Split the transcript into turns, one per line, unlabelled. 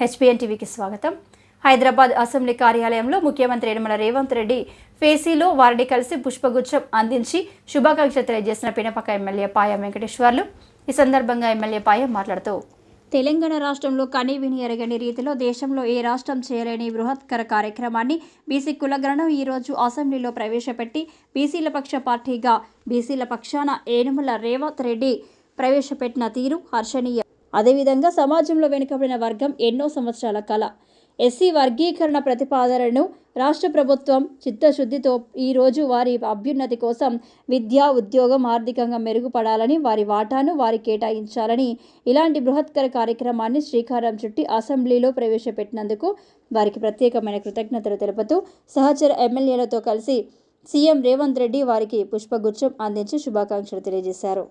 హెచ్పిఎన్ టీవీకి స్వాగతం. హైదరాబాద్ అసెంబ్లీ కార్యాలయంలో ముఖ్యమంత్రి యనమల రేవంత్ రెడ్డి ఫేసీలో వారిని కలిసి పుష్పగుచ్చం అందించి శుభాకాంక్షలు తెలియజేసిన పినపక ఎమ్మెల్యే పాయ వెంకటేశ్వర్లు. ఈ సందర్భంగా ఎమ్మెల్యే పాయ మాట్లాడుతూ తెలంగాణ రాష్ట్రంలో కనీ విని ఎరగని రీతిలో దేశంలో ఏ రాష్ట్రం చేయలేని బృహత్కర కార్యక్రమాన్ని బీసీ కులగణం ఈరోజు అసెంబ్లీలో ప్రవేశపెట్టి బీసీల పక్ష పార్టీగా బీసీల పక్షాన ఏనుమల రేవంత్ రెడ్డి ప్రవేశపెట్టిన తీరు హర్షణీయం. అదేవిధంగా సమాజంలో వెనుకబడిన వర్గం ఎన్నో సంవత్సరాల కళ ఎస్సీ వర్గీకరణ ప్రతిపాదనను రాష్ట్ర ప్రభుత్వం చిత్తశుద్ధితో ఈరోజు వారి అభ్యున్నతి కోసం విద్య ఉద్యోగం ఆర్థికంగా మెరుగుపడాలని వారి వాటాను వారి కేటాయించాలని ఇలాంటి బృహత్కర కార్యక్రమాన్ని శ్రీకారం చుట్టి అసెంబ్లీలో ప్రవేశపెట్టినందుకు వారికి ప్రత్యేకమైన కృతజ్ఞతలు తెలుపుతూ సహచర ఎమ్మెల్యేలతో కలిసి సీఎం రేవంత్ రెడ్డి వారికి పుష్పగుచ్చం అందించి శుభాకాంక్షలు తెలియజేశారు.